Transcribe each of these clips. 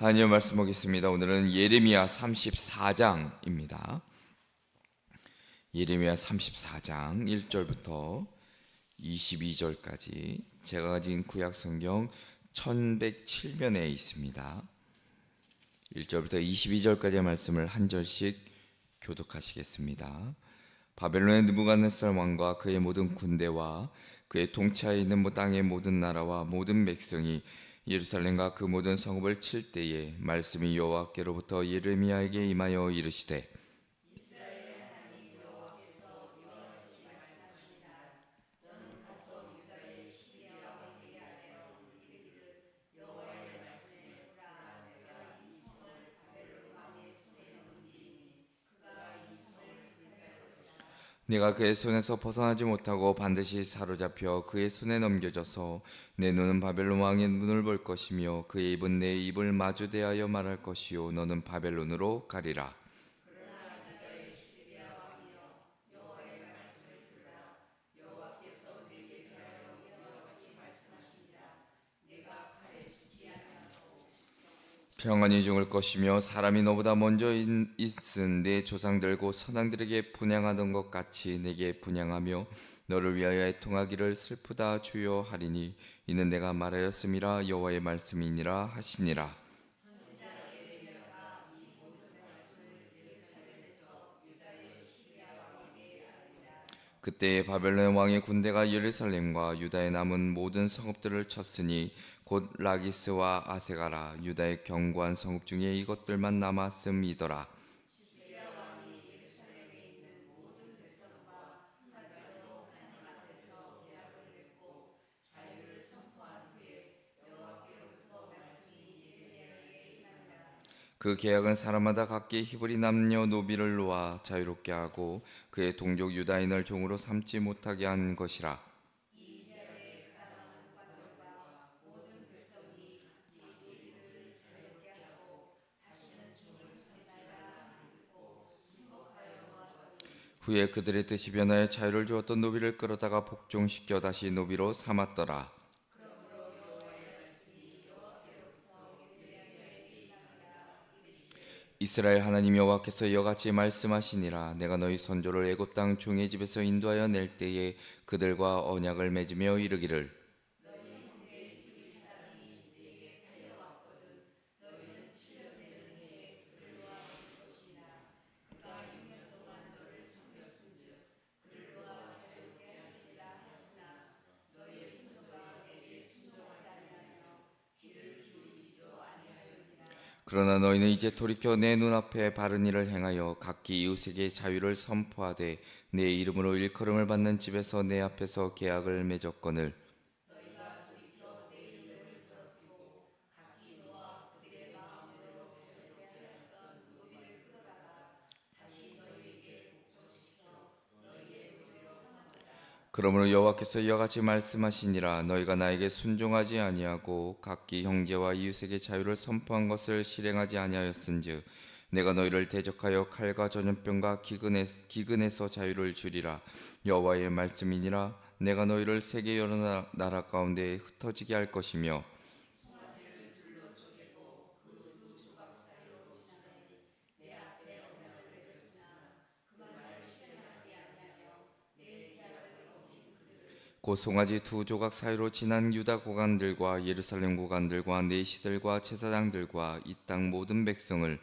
하나님의 말씀 보겠습니다. 오늘은 예레미야 34장입니다. 예레미야 34장 1절부터 22절까지 제가 가진 구약 성경 1107면에 있습니다. 1절부터 22절까지의 말씀을 한 절씩 교독하시겠습니다. 바벨론의 느부갓네살 왕과 그의 모든 군대와 그의 동차에 있는 뭐 땅의 모든 나라와 모든 백성이 예루살렘과 그 모든 성읍을 칠 때에 말씀이 여호와께로부터 예레미야에게 임하여 이르시되 내가 그의 손에서 벗어나지 못하고 반드시 사로잡혀 그의 손에 넘겨져서 내 눈은 바벨론 왕의 눈을 볼 것이며 그의 입은 내 입을 마주 대하여 말할 것이요. 너는 바벨론으로 가리라 평안히 죽을 것이며 사람이 너보다 먼저 있- 있은 내 조상들 곧 선왕들에게 분양하던 것 같이 내게 분양하며 너를 위하여 애통하기를 슬프다 주여 하리니 이는 내가 말하였음이라 여호와의 말씀이니라 하시니라. 그때 바벨론 왕의 군대가 예루살렘과 유다에 남은 모든 성읍들을 쳤으니 곧 라기스와 아세가라 유다의 견고한 성읍 중에 이것들만 남았음이더라. 그 계약은 사람마다 각기 히브리 남녀 노비를 놓아 자유롭게 하고 그의 동족 유다인을 종으로 삼지 못하게 한 것이라. 후에 그들의 뜻이 변하여 자유를 주었던 노비를 끌어다가 복종시켜 다시 노비로 삼았더라. 이스라엘 하나님 여호와께서 이같이 말씀하시니라 내가 너희 선조를 애굽 땅 종의 집에서 인도하여 낼 때에 그들과 언약을 맺으며 이르기를 그러나 너희는 이제 돌이켜 내 눈앞에 바른 일을 행하여 각기 이웃에게 자유를 선포하되 내 이름으로 일컬음을 받는 집에서 내 앞에서 계약을 맺었거늘 그러므로 여호와께서 이와 같이 말씀하시니라 너희가 나에게 순종하지 아니하고 각기 형제와 이웃에게 자유를 선포한 것을 실행하지 아니하였은즉 내가 너희를 대적하여 칼과 전염병과 기근에, 기근에서 자유를 주리라. 여호와의 말씀이니라 내가 너희를 세계 여러 나- 나라 가운데 흩어지게 할 것이며 곧 송아지 두 조각 사이로 지난 유다 고관들과 예루살렘 고관들과 내시들과 제사장들과 이 땅 모든 백성을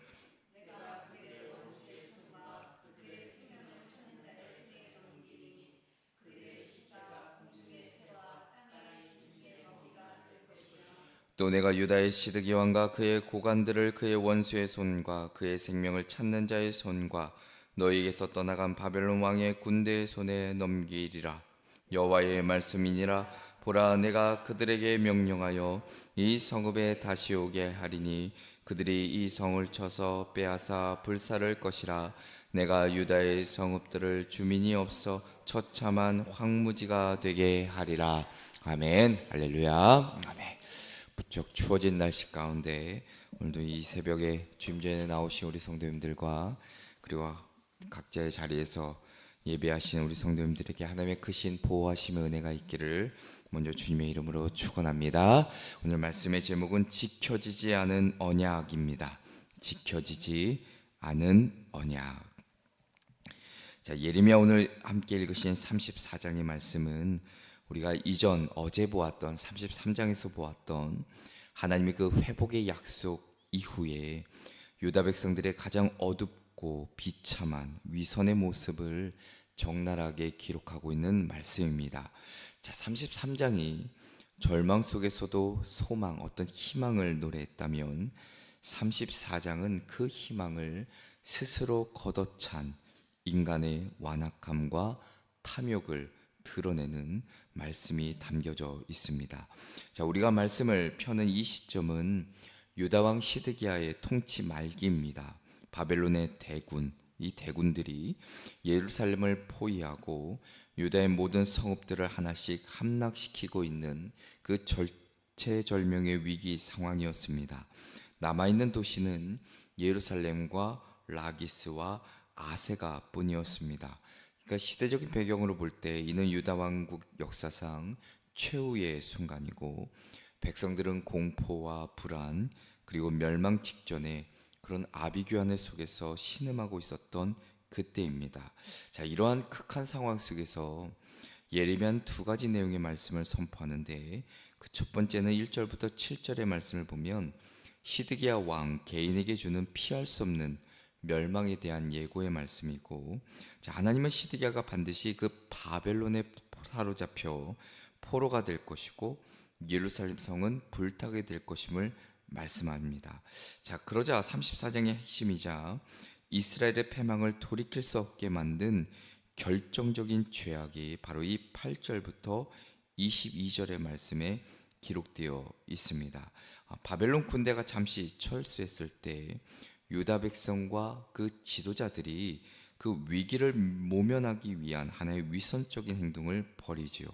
또 내가 유다의 시드기 왕과 그의 고관들을 그의 원수의 손과 그의 생명을 찾는 자의 손과 너희에게서 떠나간 바벨론 왕의 군대의 손에 넘기리라 여호와의 말씀이니라. 보라 내가 그들에게 명령하여 이 성읍에 다시 오게 하리니 그들이 이 성을 쳐서 빼앗아 불살을 것이라. 내가 유다의 성읍들을 주민이 없어 처참한 황무지가 되게 하리라. 아멘. 할렐루야. 아멘. 부쩍 추워진 날씨 가운데 오늘도 이 새벽에 주임전에 나오신 우리 성도님들과 그리고 각자의 자리에서 예배하시는 우리 성도님들에게 하나님의 크신 보호하심의 은혜가 있기를 먼저 주님의 이름으로 축원합니다. 오늘 말씀의 제목은 지켜지지 않은 언약입니다. 지켜지지 않은 언약. 자, 예레미야 오늘 함께 읽으신 34장의 말씀은 우리가 이전 어제 보았던 33장에서 보았던 하나님의 그 회복의 약속 이후에 유다 백성들의 가장 어둡 고 비참한 위선의 모습을 적나라하게 기록하고 있는 말씀입니다. 자, 33장이 절망 속에서도 소망, 어떤 희망을 노래했다면 34장은 그 희망을 스스로 걷어찬 인간의 완악함과 탐욕을 드러내는 말씀이 담겨져 있습니다. 자, 우리가 말씀을 펴는 이 시점은 유다 왕 시드기야의 통치 말기입니다. 바벨론의 대군, 이 대군들이 예루살렘을 포위하고 유다의 모든 성읍들을 하나씩 함락시키고 있는 그 절체절명의 위기 상황이었습니다. 남아 있는 도시는 예루살렘과 라기스와 아세가 뿐이었습니다. 그러니까 시대적인 배경으로 볼 때 이는 유다 왕국 역사상 최후의 순간이고 백성들은 공포와 불안 그리고 멸망 직전에 그런 아비규환의 속에서 신음하고 있었던 그때입니다. 자, 이러한 극한 상황 속에서 예레미야는 두 가지 내용의 말씀을 선포하는데 그 첫 번째는 1절부터 7절의 말씀을 보면 시드기야 왕 개인에게 주는 피할 수 없는 멸망에 대한 예고의 말씀이고 자, 하나님은 시드기야가 반드시 그 바벨론에 사로잡혀 포로가 될 것이고 예루살렘 성은 불타게 될 것임을 말씀합니다. 자, 그러자 34장의 핵심이자 이스라엘의 패망을 돌이킬 수 없게 만든 결정적인 죄악이 바로 이 8절부터 22절의 말씀에 기록되어 있습니다. 아, 바벨론 군대가 잠시 철수했을 때 유다 백성과 그 지도자들이 그 위기를 모면하기 위한 하나의 위선적인 행동을 벌이지요.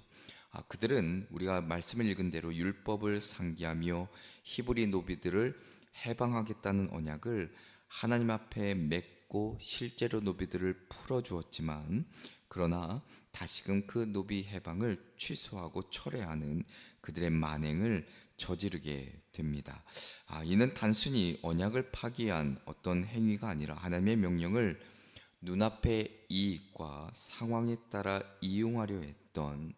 아, 그들은 우리가 말씀을 읽은 대로 율법을 상기하며 히브리 노비들을 해방하겠다는 언약을 하나님 앞에 맺고 실제로 노비들을 풀어 주었지만 그러나 다시금 그 노비 해방을 취소하고 철회하는 그들의 만행을 저지르게 됩니다. 아, 이는 단순히 언약을 파기한 어떤 행위가 아니라 하나님의 명령을 눈앞의 이익과 상황에 따라 이용하려 했던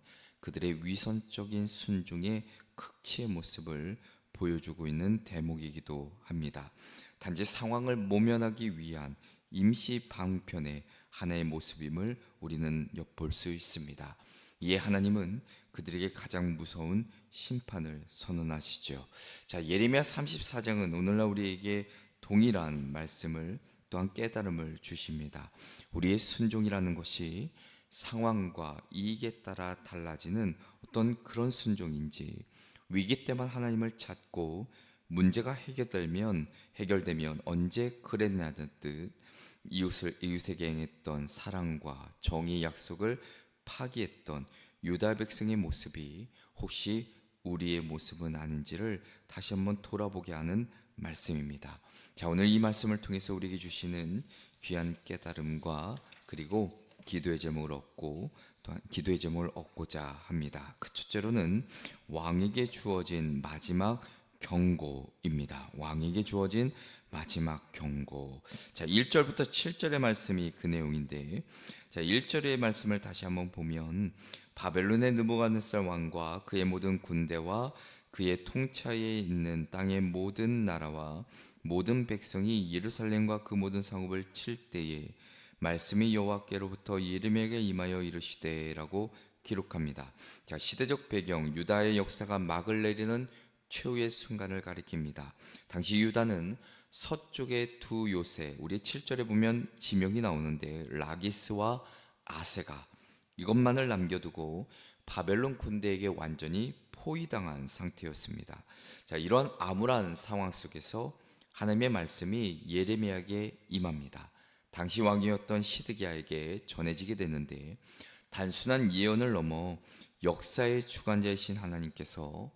그들의 위선적인 순종의 극치의 모습을 보여주고 있는 대목이기도 합니다. 단지 상황을 모면하기 위한 임시 방편의 하나의 모습임을 우리는 엿볼 수 있습니다. 이에 하나님은 그들에게 가장 무서운 심판을 선언하시죠. 자, 예레미야 34장은 오늘날 우리에게 동일한 말씀을 또한 깨달음을 주십니다. 우리의 순종이라는 것이 상황과 이익에 따라 달라지는 어떤 그런 순종인지 위기 때만 하나님을 찾고 문제가 해결되면 해결되면 언제 그랬냐는 뜻 이웃을 이웃에게 행했던 사랑과 정의 약속을 파기했던 유다 백성의 모습이 혹시 우리의 모습은 아닌지를 다시 한번 돌아보게 하는 말씀입니다. 자, 오늘 이 말씀을 통해서 우리에게 주시는 귀한 깨달음과 그리고 기도의 제목을 얻고 또한 기도의 제목을 얻고자 합니다. 그 첫째로는 왕에게 주어진 마지막 경고입니다. 왕에게 주어진 마지막 경고. 자, 1절부터 7절의 말씀이 그 내용인데 자, 1절의 말씀을 다시 한번 보면 바벨론의 느부갓네살 왕과 그의 모든 군대와 그의 통치하에 있는 땅의 모든 나라와 모든 백성이 예루살렘과 그 모든 성읍을 칠 때에 말씀이 여호와께로부터 예레미야에게 임하여 이르시되라고 기록합니다. 자, 시대적 배경 유다의 역사가 막을 내리는 최후의 순간을 가리킵니다. 당시 유다는 서쪽의 두 요새 우리 7절에 보면 지명이 나오는데 라기스와 아세가 이것만을 남겨두고 바벨론 군대에게 완전히 포위당한 상태였습니다. 자, 이러한 암울한 상황 속에서 하나님의 말씀이 예레미야에게 임합니다. 당시 왕이었던 시드기야에게 전해지게 되는데 단순한 예언을 넘어 역사의 주관자이신 하나님께서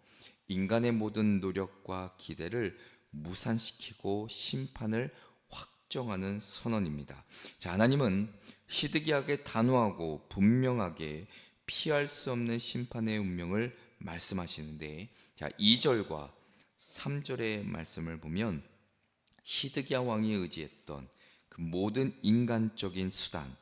인간의 모든 노력과 기대를 무산시키고 심판을 확정하는 선언입니다. 자, 하나님은 시드기야에게 단호하고 분명하게 피할 수 없는 심판의 운명을 말씀하시는데 자, 2절과 3절의 말씀을 보면 히드기야 왕이 의지했던 그 모든 인간적인 수단,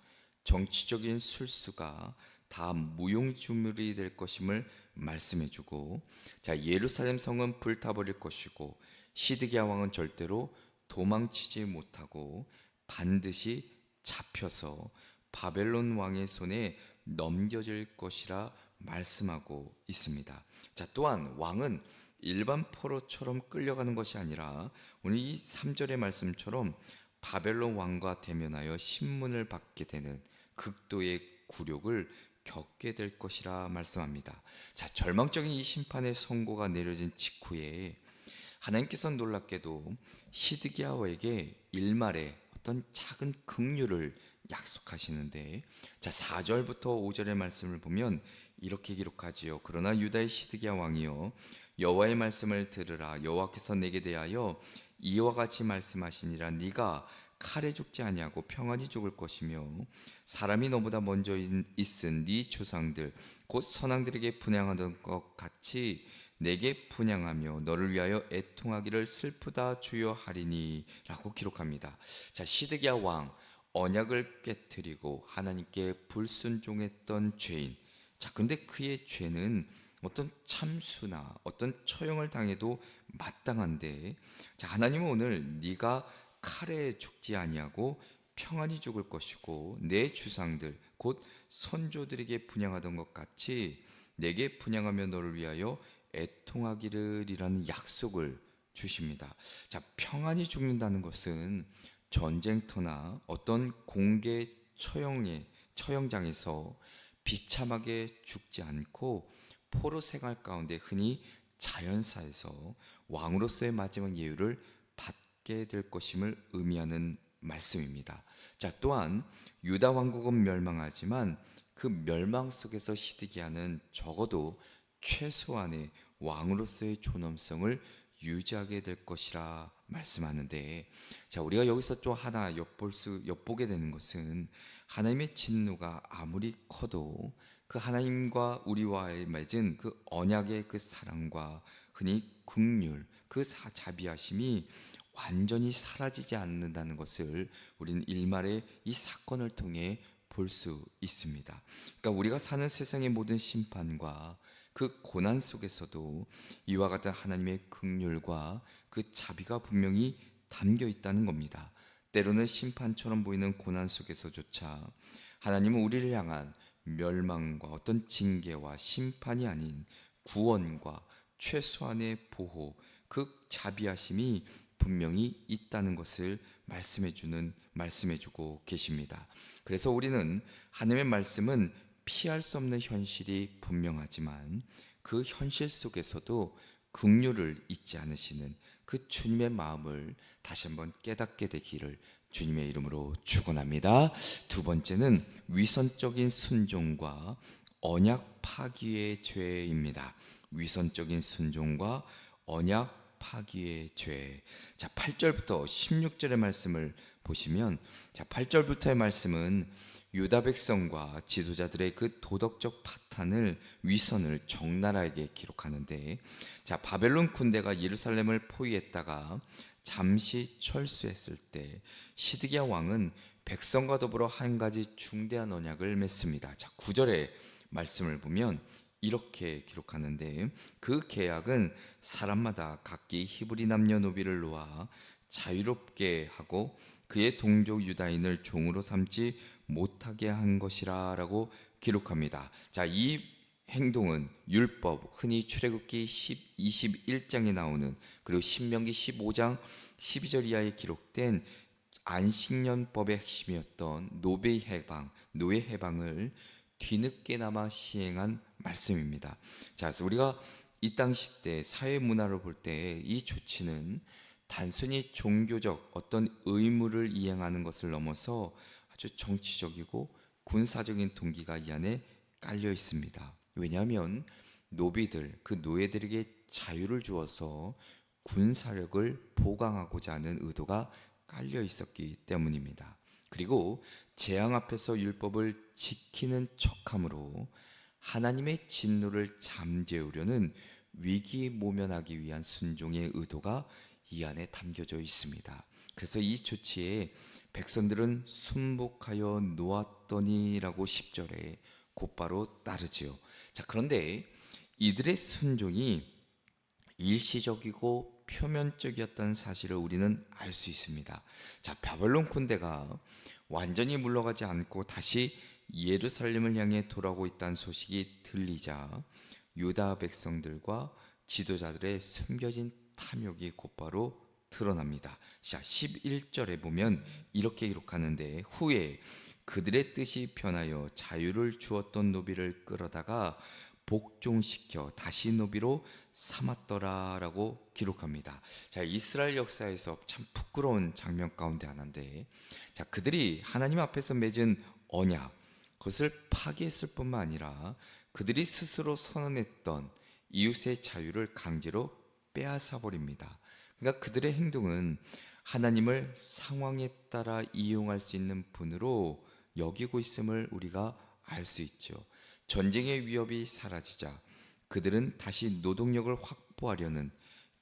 정치적인 술수가 다 무용주물이 될 것임을 말씀해주고, 자 예루살렘 성은 불타버릴 것이고 시드기야 왕은 절대로 도망치지 못하고 반드시 잡혀서 바벨론 왕의 손에 넘겨질 것이라 말씀하고 있습니다. 자 또한 왕은 일반 포로처럼 끌려가는 것이 아니라 오늘 이 3절의 말씀처럼 바벨론 왕과 대면하여 신문을 받게 되는 극도의 굴욕을 겪게 될 것이라 말씀합니다. 자, 절망적인 이 심판의 선고가 내려진 직후에 하나님께서 놀랍게도 시드기야에게 일말의 어떤 작은 긍휼을 약속하시는데 자 4절부터 5절의 말씀을 보면 이렇게 기록하지요. 그러나 유다의 시드기야 왕이요 여호와의 말씀을 들으라 여호와께서 내게 대하여 이와 같이 말씀하시니라 네가 칼에 죽지 아니하고 평안히 죽을 것이며 사람이 너보다 먼저 있- 있은 네 조상들 곧 선왕들에게 분양하던 것 같이 내게 분양하며 너를 위하여 애통하기를 슬프다 주여 하리니라고 기록합니다. 자 시드기야 왕 언약을 깨뜨리고 하나님께 불순종했던 죄인. 자 근데 그의 죄는 어떤 참수나 어떤 처형을 당해도 마땅한데 자 하나님은 오늘 네가 칼에 죽지 아니하고 평안히 죽을 것이고 내 주상들 곧 선조들에게 분양하던 것 같이 내게 분양하며 너를 위하여 애통하기를이라는 약속을 주십니다. 자 평안히 죽는다는 것은 전쟁터나 어떤 공개 처형의 처형장에서 비참하게 죽지 않고 포로 생활 가운데 흔히 자연사에서 왕으로서의 마지막 예우를 받게 될 것임을 의미하는 말씀입니다. 자, 또한 유다 왕국은 멸망하지만 그 멸망 속에서 시드기야는 적어도 최소한의 왕으로서의 존엄성을 유지하게 될 것이라 말씀하는데 자 우리가 여기서 또 하나 엿볼 수 엿보게 되는 것은 하나님의 진노가 아무리 커도 그 하나님과 우리와의 맺은 그 언약의 그 사랑과 흔히 긍휼 그 사- 자비하심이 완전히 사라지지 않는다는 것을 우리는 일말의 이 사건을 통해 볼 수 있습니다. 그러니까 우리가 사는 세상의 모든 심판과 그 고난 속에서도 이와 같은 하나님의 긍휼과 그 자비가 분명히 담겨 있다는 겁니다. 때로는 심판처럼 보이는 고난 속에서조차 하나님은 우리를 향한 멸망과 어떤 징계와 심판이 아닌 구원과 최소한의 보호, 그 자비하심이 분명히 있다는 것을 말씀해 주는 말씀해 주고 계십니다. 그래서 우리는 하나님의 말씀은 피할 수 없는 현실이 분명하지만 그 현실 속에서도 긍휼을 잊지 않으시는 그 주님의 마음을 다시 한번 깨닫게 되기를 주님의 이름으로 축원합니다. 두 번째는 위선적인 순종과 언약 파기의 죄입니다. 위선적인 순종과 언약 파기의 죄. 자, 8절부터 16절의 말씀을 보시면 자, 8절부터의 말씀은 유다 백성과 지도자들의 그 도덕적 파탄을 위선을 적나라하게 기록하는데 자, 바벨론 군대가 예루살렘을 포위했다가 잠시 철수했을 때 시드기야 왕은 백성과 더불어 한 가지 중대한 언약을 맺습니다. 자, 9절의 말씀을 보면 이렇게 기록하는데 그 계약은 사람마다 각기 히브리 남녀 노비를 놓아 자유롭게 하고 그의 동족 유다인을 종으로 삼지 못하게 한 것이라라고 기록합니다. 자, 이 행동은 율법 흔히 출애굽기 10, 21장에 나오는 그리고 신명기 15장 12절 이하에 기록된 안식년법의 핵심이었던 노베 해방, 노예 해방을 뒤늦게나마 시행한 말씀입니다. 자, 그래서 우리가 이 당시 때 사회 문화를 볼 때 이 조치는 단순히 종교적 어떤 의무를 이행하는 것을 넘어서 아주 정치적이고 군사적인 동기가 이 안에 깔려 있습니다. 왜냐하면 노비들 그 노예들에게 자유를 주어서 군사력을 보강하고자 하는 의도가 깔려 있었기 때문입니다. 그리고 재앙 앞에서 율법을 지키는 척함으로 하나님의 진노를 잠재우려는 위기 모면하기 위한 순종의 의도가 이 안에 담겨져 있습니다. 그래서 이 조치에 백성들은 순복하여 놓았더니라고 10절에 곧바로 따르지요. 자, 그런데 이들의 순종이 일시적이고 표면적이었다는 사실을 우리는 알 수 있습니다. 자, 바벨론 군대가 완전히 물러가지 않고 다시 예루살렘을 향해 돌아오고 있다는 소식이 들리자 유다 백성들과 지도자들의 숨겨진 탐욕이 곧바로 드러납니다. 자, 11절에 보면 이렇게 기록하는데 후에 그들의 뜻이 변하여 자유를 주었던 노비를 끌어다가 복종시켜 다시 노비로 삼았더라라고 기록합니다. 자, 이스라엘 역사에서 참 부끄러운 장면 가운데 하나인데 자, 그들이 하나님 앞에서 맺은 언약 그것을 파기했을 뿐만 아니라 그들이 스스로 선언했던 이웃의 자유를 강제로 빼앗아 버립니다. 그러니까 그들의 행동은 하나님을 상황에 따라 이용할 수 있는 분으로 여기고 있음을 우리가 알 수 있죠. 전쟁의 위협이 사라지자 그들은 다시 노동력을 확보하려는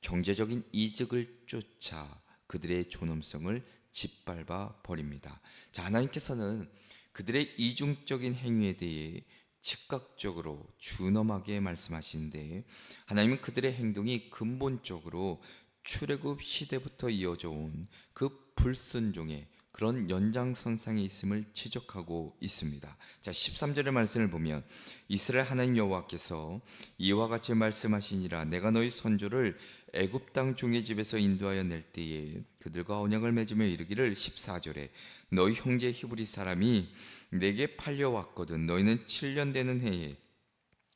경제적인 이득을 쫓아 그들의 존엄성을 짓밟아 버립니다. 자, 하나님께서는 그들의 이중적인 행위에 대해 즉각적으로 준엄하게 말씀하시는데 하나님은 그들의 행동이 근본적으로 출애굽 시대부터 이어져 온 그 불순종의 그런 연장선상에 있음을 지적하고 있습니다. 자, 13절의 말씀을 보면 이스라엘 하나님 여호와께서 이와 같이 말씀하시니라 내가 너희 선조를 애굽 땅 종의 집에서 인도하여 낼 때에 그들과 언약을 맺으며 이르기를 14절에 너희 형제 히브리 사람이 내게 팔려 왔거든 너희는 7년 되는 해에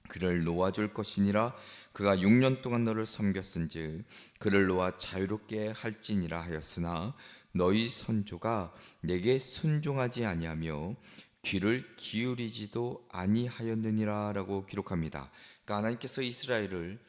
그를 놓아줄 것이니라 그가 6년 동안 너를 섬겼은즉 그를 놓아 자유롭게 할지니라 하였으나 너희 선조가 내게 순종하지 아니하며 귀를 기울이지도 아니하였느니라라고 기록합니다. 그러니까 하나님께서 이스라엘을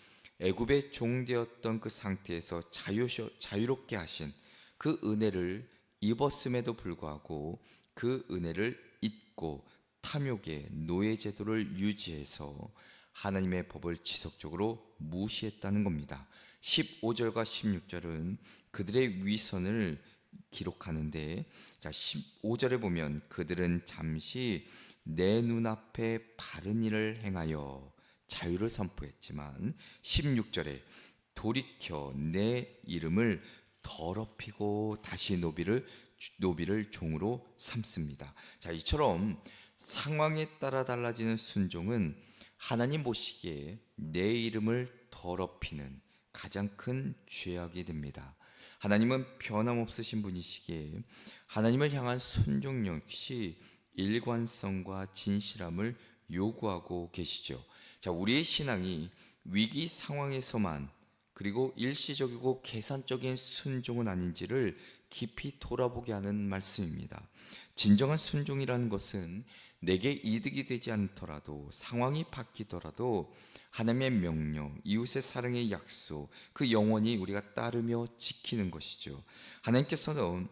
애굽의 종되었던 그 상태에서 자유 자유롭게 하신 그 은혜를 입었음에도 불구하고 그 은혜를 잊고 탐욕의 노예 제도를 유지해서 하나님의 법을 지속적으로 무시했다는 겁니다. 15절과 16절은 그들의 위선을 기록하는데 자 15절에 보면 그들은 잠시 내 눈앞에 바른 일을 행하여 자유를 선포했지만 16절에 돌이켜 내 이름을 더럽히고 다시 노비를 노비를 종으로 삼습니다. 자, 이처럼 상황에 따라 달라지는 순종은 하나님 보시기에 내 이름을 더럽히는 가장 큰 죄악이 됩니다. 하나님은 변함없으신 분이시기에 하나님을 향한 순종 역시 일관성과 진실함을 요구하고 계시죠. 자, 우리의 신앙이 위기 상황에서만 그리고 일시적이고 계산적인 순종은 아닌지를 깊이 돌아보게 하는 말씀입니다. 진정한 순종이라는 것은 내게 이득이 되지 않더라도 상황이 바뀌더라도 하나님의 명령, 이웃의 사랑의 약속, 그 영원히 우리가 따르며 지키는 것이죠. 하나님께서는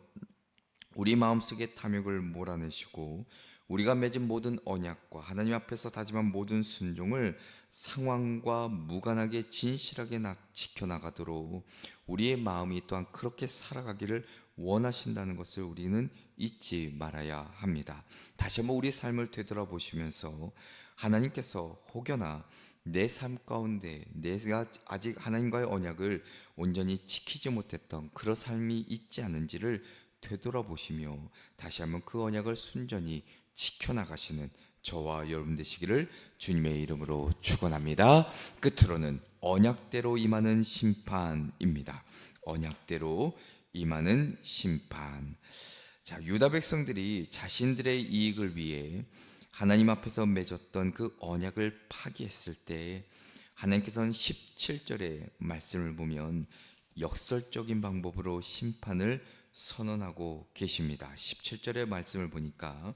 우리 마음속에 탐욕을 몰아내시고 우리가 맺은 모든 언약과 하나님 앞에서 다짐한 모든 순종을 상황과 무관하게 진실하게 지켜나가도록 우리의 마음이 또한 그렇게 살아가기를 원하신다는 것을 우리는 잊지 말아야 합니다. 다시 한번 우리 삶을 되돌아보시면서 하나님께서 혹여나 내 삶 가운데 내가 아직 하나님과의 언약을 온전히 지키지 못했던 그런 삶이 있지 않은지를 되돌아보시며 다시 한번 그 언약을 순전히 지켜나가시는 저와 여러분 되시기를 주님의 이름으로 축원합니다. 끝으로는 언약대로 임하는 심판입니다. 언약대로 임하는 심판. 자, 유다 백성들이 자신들의 이익을 위해 하나님 앞에서 맺었던 그 언약을 파기했을 때 하나님께서는 17절의 말씀을 보면 역설적인 방법으로 심판을 선언하고 계십니다. 17절의 말씀을 보니까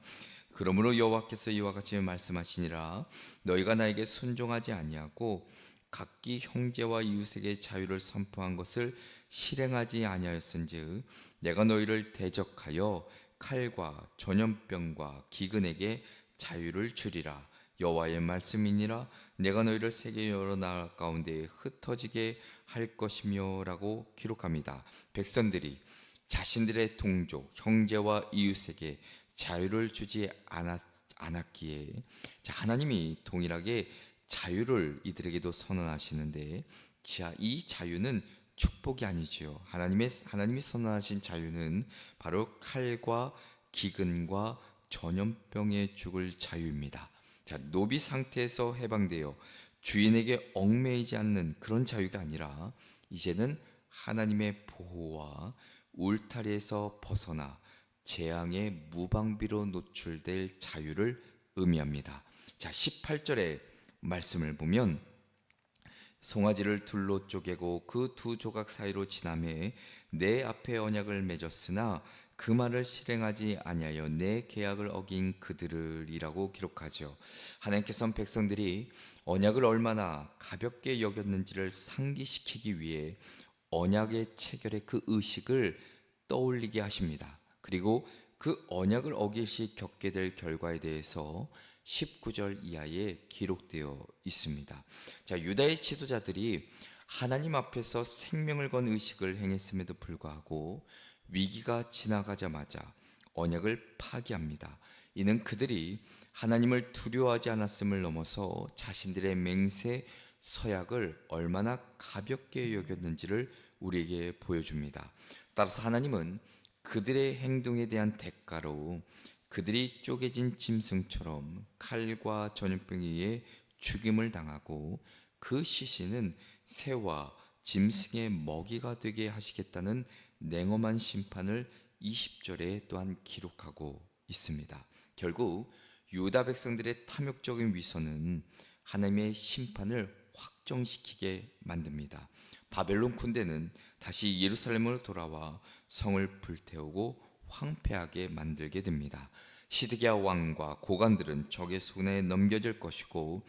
그러므로 여호와께서 이와 같이 말씀하시니라 너희가 나에게 순종하지 아니하고 각기 형제와 이웃에게 자유를 선포한 것을 실행하지 아니하였은즉 내가 너희를 대적하여 칼과 전염병과 기근에게 자유를 주리라 여호와의 말씀이니라 내가 너희를 세계 여러 나라 가운데 흩어지게 할 것이며라고 기록합니다. 백성들이 자신들의 동족, 형제와 이웃에게 자유를 주지 않았, 않았기에 자, 하나님이 동일하게 자유를 이들에게도 선언하시는데 자, 이 자유는 축복이 아니지요. 하나님의 하나님이 선언하신 자유는 바로 칼과 기근과 전염병에 죽을 자유입니다. 자, 노비 상태에서 해방되어 주인에게 얽매이지 않는 그런 자유가 아니라 이제는 하나님의 보호와 울타리에서 벗어나 재앙의 무방비로 노출될 자유를 의미합니다. 자, 18절의 말씀을 보면 송아지를 둘로 쪼개고 그 두 조각 사이로 지남해 내 앞에 언약을 맺었으나 그 말을 실행하지 아니하여 내 계약을 어긴 그들을이라고 기록하죠. 하나님께서는 백성들이 언약을 얼마나 가볍게 여겼는지를 상기시키기 위해 언약의 체결의 그 의식을 떠올리게 하십니다. 그리고 그 언약을 어길 시 겪게 될 결과에 대해서 19절 이하에 기록되어 있습니다. 자, 유다의 지도자들이 하나님 앞에서 생명을 건 의식을 행했음에도 불구하고 위기가 지나가자마자 언약을 파기합니다. 이는 그들이 하나님을 두려워하지 않았음을 넘어서 자신들의 맹세 서약을 얼마나 가볍게 여겼는지를 우리에게 보여줍니다. 따라서 하나님은 그들의 행동에 대한 대가로 그들이 쪼개진 짐승처럼 칼과 전염병에 죽임을 당하고 그 시신은 새와 짐승의 먹이가 되게 하시겠다는 냉엄한 심판을 20절에 또한 기록하고 있습니다. 결국 유다 백성들의 탐욕적인 위선은 하나님의 심판을 확정시키게 만듭니다. 바벨론 군대는 다시 예루살렘으로 돌아와 성을 불태우고 황폐하게 만들게 됩니다. 시드기야 왕과 고관들은 적의 손에 넘겨질 것이고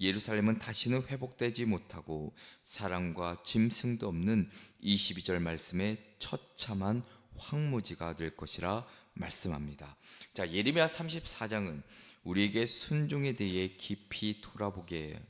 예루살렘은 다시는 회복되지 못하고 사람과 짐승도 없는 22절 말씀에 처참한 황무지가 될 것이라 말씀합니다. 자, 예레미야 34장은 우리에게 순종에 대해 깊이 돌아보게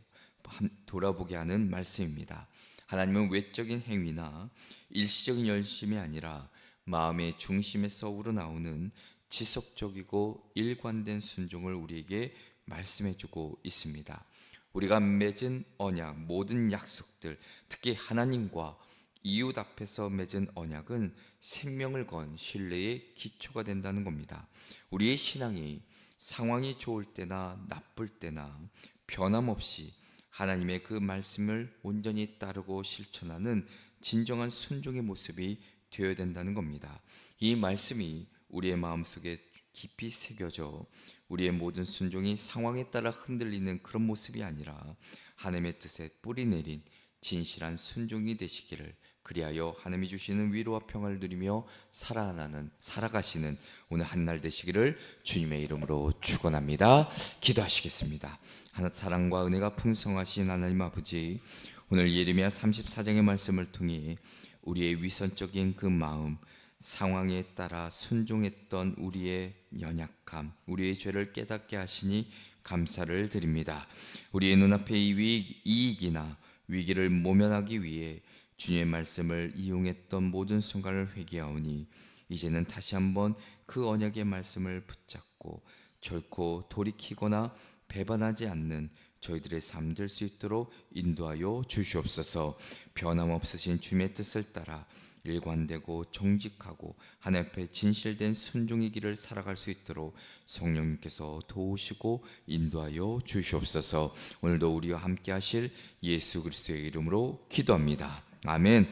돌아보게 하는 말씀입니다. 하나님은 외적인 행위나 일시적인 열심이 아니라 마음의 중심에서 우러나오는 지속적이고 일관된 순종을 우리에게 말씀해 주고 있습니다. 우리가 맺은 언약, 모든 약속들, 특히 하나님과 이웃 앞에서 맺은 언약은 생명을 건 신뢰의 기초가 된다는 겁니다. 우리의 신앙이 상황이 좋을 때나 나쁠 때나 변함없이 하나님의 그 말씀을 온전히 따르고 실천하는 진정한 순종의 모습이 되어야 된다는 겁니다. 이 말씀이 우리의 마음속에 깊이 새겨져 우리의 모든 순종이 상황에 따라 흔들리는 그런 모습이 아니라 하나님의 뜻에 뿌리 내린 진실한 순종이 되시기를 그리하여 하나님이 주시는 위로와 평화를 누리며 살아나는 살아가시는 오늘 한날 되시기를 주님의 이름으로 축원합니다. 기도하시겠습니다. 하나 사랑과 은혜가 풍성하신 하나님 아버지 오늘 예레미야 34장의 말씀을 통해 우리의 위선적인 그 마음 상황에 따라 순종했던 우리의 연약함, 우리의 죄를 깨닫게 하시니 감사를 드립니다. 우리의 눈앞의 이 이익이나 위기를 모면하기 위해 주님의 말씀을 이용했던 모든 순간을 회개하오니 이제는 다시 한번 그 언약의 말씀을 붙잡고 결코 돌이키거나 배반하지 않는 저희들의 삶 될 수 있도록 인도하여 주시옵소서. 변함없으신 주님의 뜻을 따라 일관되고 정직하고 하나님 앞에 진실된 순종의 길을 살아갈 수 있도록 성령님께서 도우시고 인도하여 주시옵소서. 오늘도 우리와 함께 하실 예수 그리스도의 이름으로 기도합니다. 아멘.